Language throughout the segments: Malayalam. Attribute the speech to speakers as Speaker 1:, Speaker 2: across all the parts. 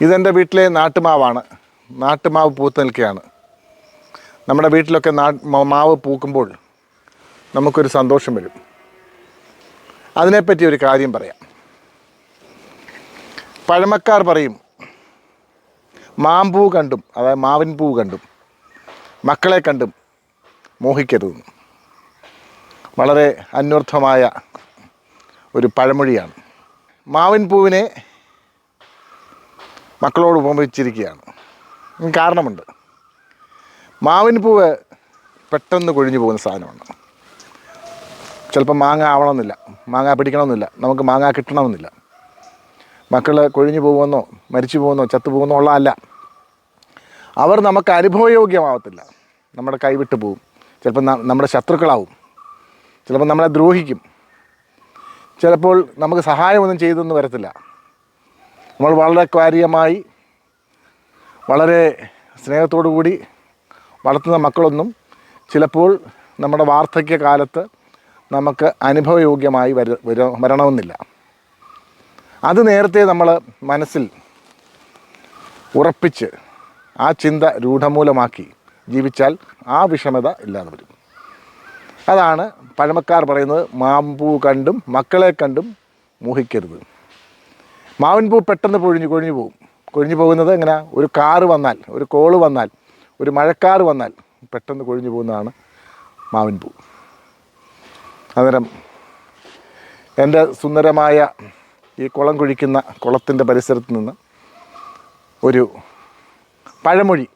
Speaker 1: ഇതെന്റെ വീട്ടിലെ നാട്ടുമാവാണ്. നാട്ടുമാവ് പൂത്ത് നിൽക്കുകയാണ്. നമ്മുടെ വീട്ടിലൊക്കെ നാ മാവ് പൂക്കുമ്പോൾ നമുക്കൊരു സന്തോഷം വരും. അതിനെപ്പറ്റി ഒരു കാര്യം പറയാം. പഴമക്കാർ പറയും മാമ്പൂ കണ്ടും അതായത് മാവിൻ പൂ കണ്ടും മക്കളെ കണ്ടും മോഹിക്കരുതെന്ന്. വളരെ അന്വർത്ഥമായ ഒരു പഴമൊഴിയാണ്. മാവിൻ പൂവിനെ മക്കളോട് ഉപമിച്ചിരിക്കുകയാണ്. കാരണമുണ്ട്. മാവിൻ പൂവ് പെട്ടെന്ന് കൊഴിഞ്ഞു പോകുന്ന സാധനമാണ്. ചിലപ്പോൾ മാങ്ങ ആവണമെന്നില്ല. മാങ്ങ പിടിക്കണമെന്നില്ല. നമുക്ക് മാങ്ങ കിട്ടണമെന്നില്ല. മക്കൾ കൊഴിഞ്ഞു പോകുമെന്നോ മരിച്ചു പോകുന്നോ ചത്തു പോകുന്നോ ഉള്ളതല്ല അവർ നമുക്ക് അനുഭവയോഗ്യമാവത്തില്ല. നമ്മുടെ കൈവിട്ട് പോവും. ചിലപ്പോൾ നമ്മുടെ ശത്രുക്കളാവും. ചിലപ്പോൾ നമ്മളെ ദ്രോഹിക്കും. ചിലപ്പോൾ നമുക്ക് സഹായമൊന്നും ചെയ്തൊന്നും വരത്തില്ല. നമ്മൾ വളരെ കാര്യമായി വളരെ സ്നേഹത്തോടു കൂടി വളർത്തുന്ന മക്കളൊന്നും ചിലപ്പോൾ നമ്മുടെ വാർദ്ധക്യ കാലത്ത് നമുക്ക് അനുഭവയോഗ്യമായി വര വര- വരണമെന്നില്ല. അത് നേരത്തെ നമ്മൾ മനസ്സിൽ ഉറപ്പിച്ച് ആ ചിന്ത രൂഢമൂലമാക്കി ജീവിച്ചാൽ ആ വിഷമത ഇല്ലാതെ വരും. അതാണ് പഴമക്കാർ പറയുന്നത് മാമ്പൂ കണ്ടും മക്കളെ കണ്ടും മോഹിക്കരുത്. മാവിൻ പൂ പെട്ടെന്ന് പൊഴിഞ്ഞ് കൊഴിഞ്ഞു പോകും കൊഴിഞ്ഞു പോകുന്നത് എങ്ങനെ? ഒരു കാറ് വന്നാൽ ഒരു കോൾ വന്നാൽ ഒരു മഴക്കാറ് വന്നാൽ പെട്ടെന്ന് കൊഴിഞ്ഞു പോകുന്നതാണ് മാവിൻപൂ അന്നേരം എന്റെ സുന്ദരമായ ഈ കുളം കുഴിക്കുന്ന കുളത്തിന്റെ പരിസരത്ത് നിന്ന് ഒരു പഴമൊഴി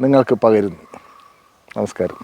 Speaker 1: നിങ്ങൾക്ക് പകരുന്നു. നമസ്കാരം.